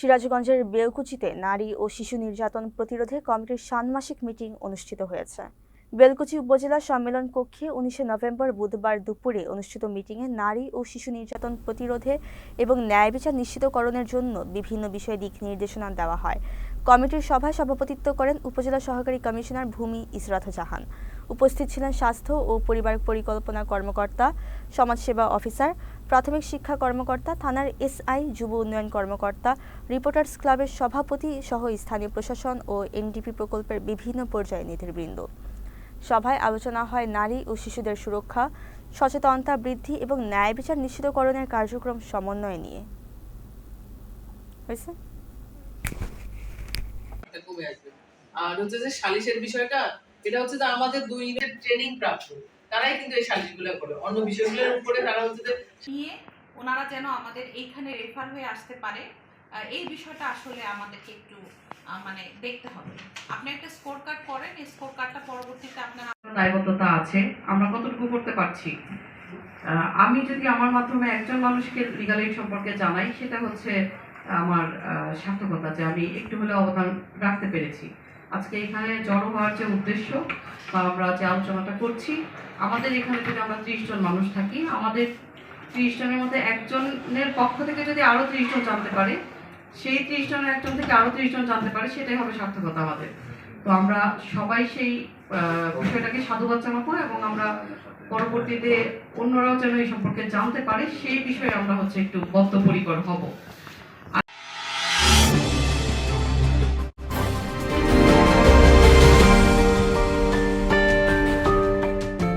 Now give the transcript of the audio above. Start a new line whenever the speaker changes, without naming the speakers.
সিরাজগঞ্জের বেলকুচিতে নারী ও শিশু নির্যাতন প্রতিরোধে কমিটির ষান্মাসিক মিটিং অনুষ্ঠিত হয়েছে। বেলকুচি উপজেলা সম্মেলন কক্ষে উনিশে নভেম্বর বুধবার দুপুরে অনুষ্ঠিত মিটিংয়ে নারী ও শিশু নির্যাতন প্রতিরোধে এবং ন্যায় বিচার নিশ্চিতকরণের জন্য বিভিন্ন বিষয়ে দিক নির্দেশনা দেওয়া হয়। কমিটির সভায় সভাপতিত্ব করেন উপজেলা সহকারী কমিশনার ভূমি ইসরাত জাহান। উপস্থিত ছিলেন স্বাস্থ্য ও পরিবার পরিকল্পনা কর্মকর্তা, সমাজসেবা অফিসার, প্রাথমিক শিক্ষা কর্মকর্তা, থানার এসআই, যুব উন্নয়ন কর্মকর্তা, রিপোর্টার্স ক্লাবের সভাপতি সহ স্থানীয় প্রশাসন ও এনডিপি প্রকল্পের বিভিন্ন পর্যায়ে নেতৃবৃন্দ। সভায় আলোচনা হয় নারী ও শিশুদের সুরক্ষা, সচেতনতা বৃদ্ধি এবং ন্যায় বিচার নিশ্চিতকরণের কার্যক্রম সমন্বয় নিয়ে। হয়েছে?
আর হচ্ছে যে সালিশের বিষয়টা এটা হচ্ছে যে আমাদের দুই দিনের ট্রেনিং প্রাপ্ত তারাই কিন্তু এই সালিশগুলো করে। অন্য বিষয়গুলোর উপরে তারা হচ্ছে যে
নিয়ে ওনারা যেন আমাদের এইখানে রেফার হয়ে আসতে পারে। এই বিষয়টা আসলে আমাদেরকে একটু মানে দেখতে হবে। আপনি একটা স্কোর কার্ড করেন এই স্কোর কার্ডটা পরবর্তীতে আপনার
দায়বদ্ধতা আছে আমরা কতটুকু করতে পারছি? আহ, আমি যদি আমার মাধ্যমে একজন মানুষকে লিগাল এইড সম্পর্কে জানাই সেটা হচ্ছে আমার সার্থকতা যে আমি একটু হলেও অবদান রাখতে পেরেছি। আজকে এখানে জড়ো হওয়ার যে উদ্দেশ্য, বা আমরা যে আলোচনাটা করছি, আমাদের এখানে যদি আমরা ত্রিশ জন মানুষ থাকি, আমাদের ত্রিশ জনের মধ্যে একজনের পক্ষ থেকে যদি আরও ত্রিশ জন জানতে পারে, সেই ত্রিশ জনের একজন থেকে আরও ত্রিশ জন জানতে পারে, সেটাই হবে সার্থকতা আমাদের। তো আমরা সবাই সেই বিষয়টাকে সাধুবাদ জানাব এবং আমরা পরবর্তীতে অন্যরাও যেন এই সম্পর্কে জানতে পারে, সেই বিষয়ে আমরা হচ্ছে একটু বদ্ধপরিকর হব।